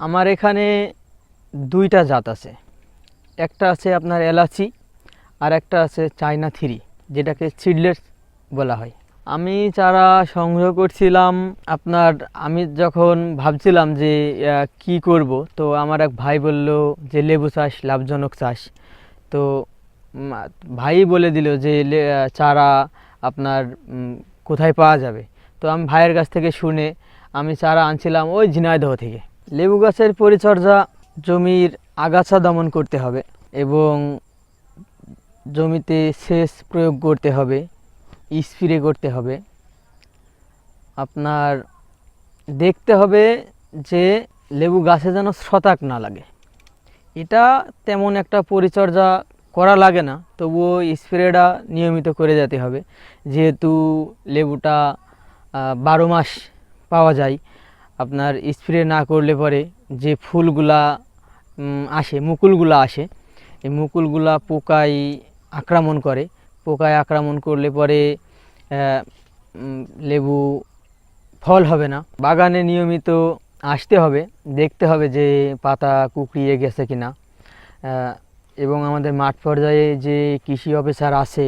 আমার এখানে দুইটা জাত আছে। একটা আছে আপনার এলাচি আর একটা আছে চায়না থ্রি, যেটাকে সিডলেস বলা হয়। আমি চারা সংগ্রহ করছিলাম আপনার, আমি যখন ভাবছিলাম যে কি করব, তো আমার এক ভাই বলল যে, লেবু চাষ লাভজনক চাষ। তো ভাই বলে দিল যে চারা আপনার কোথায় পাওয়া যাবে? তো আমি ভাইয়ের কাছ থেকে শুনে আমি চারা আনছিলাম ওই ঝিনাইদহ থেকে। লেবু গাছের পরিচর্যা জমির আগাছা দমন করতে হবে এবং জমিতে সেচ প্রয়োগ করতে হবে, স্প্রে করতে হবে। আপনার দেখতে হবে যে লেবু গাছে যেন শতাক না লাগে। এটা তেমন একটা পরিচর্যা করা লাগে না, তবুও স্প্রেটা নিয়মিত করে যেতে হবে। যেহেতু লেবুটা বারো মাস পাওয়া যায় আপনার স্প্রে না করলে পরে যে ফুলগুলা আসে, মুকুলগুলা আসে, এই মুকুলগুলা পোকায় আক্রমণ করে। পোকায় আক্রমণ করলে পরে লেবু ফল হবে না। বাগানে নিয়মিত আসতে হবে, দেখতে হবে যে পাতা কুকড়িয়ে গেছে কি না এবং আমাদের মাঠ পর্যায়ে যে কৃষি অফিসার আছে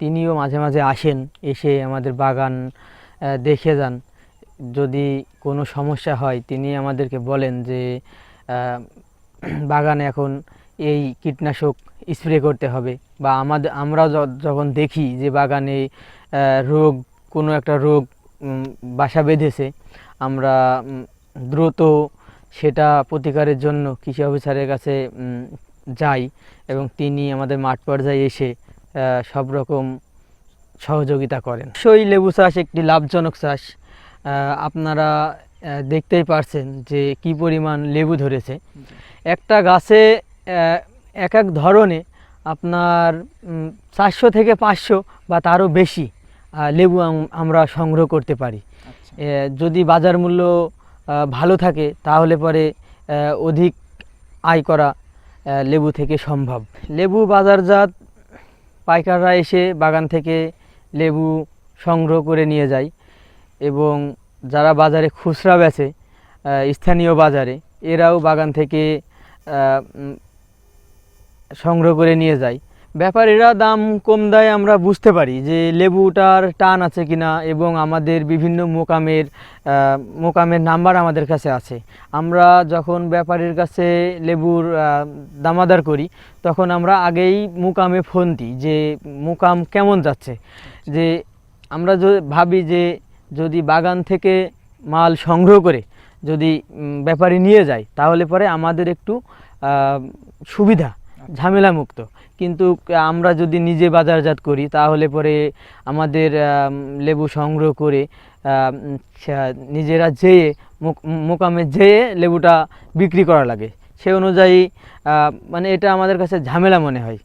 তিনিও মাঝে মাঝে আসেন, এসে আমাদের বাগান দেখে যান। যদি কোনো সমস্যা হয়, তিনি আমাদেরকে বলেন যে বাগানে এখন এই কীটনাশক স্প্রে করতে হবে। বা আমাদের আমরা যখন দেখি যে বাগানে রোগ, কোনো একটা রোগ বাসা বেঁধেছে, আমরা দ্রুত সেটা প্রতিকারের জন্য কৃষি অফিসারের কাছে যাই এবং তিনি আমাদের মাঠ পর্যায়ে এসে সব রকম সহযোগিতা করেন। সেই লেবু চাষ একটি লাভজনক চাষ। আপনারা দেখতেই পারছেন যে কি পরিমাণ লেবু ধরেছে। একটা গাছে এক এক ধরনে আপনার চারশো থেকে পাঁচশো বা তারও বেশি লেবু আমরা সংগ্রহ করতে পারি। আচ্ছা। যদি বাজার মূল্য ভালো থাকে তাহলে পরে অধিক আয় করা লেবু থেকে সম্ভব। লেবু বাজারজাত পাইকাররা এসে বাগান থেকে লেবু সংগ্রহ করে নিয়ে যায়। এবং যারা বাজারে খুচরা বেচে স্থানীয় বাজারে, এরাও বাগান থেকে সংগ্রহ করে নিয়ে যায়। ব্যাপারীরা দাম কম দেয় আমরা বুঝতে পারি যে লেবুটার টান আছে কিনা এবং আমাদের বিভিন্ন মোকামের মোকামের নাম্বার আমাদের কাছে আছে। আমরা যখন ব্যাপারীর কাছে লেবুর দামাদার করি, তখন আমরা আগেই মোকামে ফোন দিই যে মোকাম কেমন যাচ্ছে। যে আমরা ভাবি যে যদি বাগান থেকে মাল সংগ্রহ করে যদি ব্যাপারী নিয়ে যায়, তাহলে পরে আমাদের একটু সুবিধা ঝামেলা মুক্ত কিন্তু আমরা যদি নিজে বাজারজাত করি, তাহলে পরে আমাদের লেবু সংগ্রহ করে নিজেরা যেয়ে, মোক- মোকামে যেয়ে লেবুটা বিক্রি করা লাগে। সে অনুযায়ী মানে এটা আমাদের কাছে ঝামেলা মনে হয়।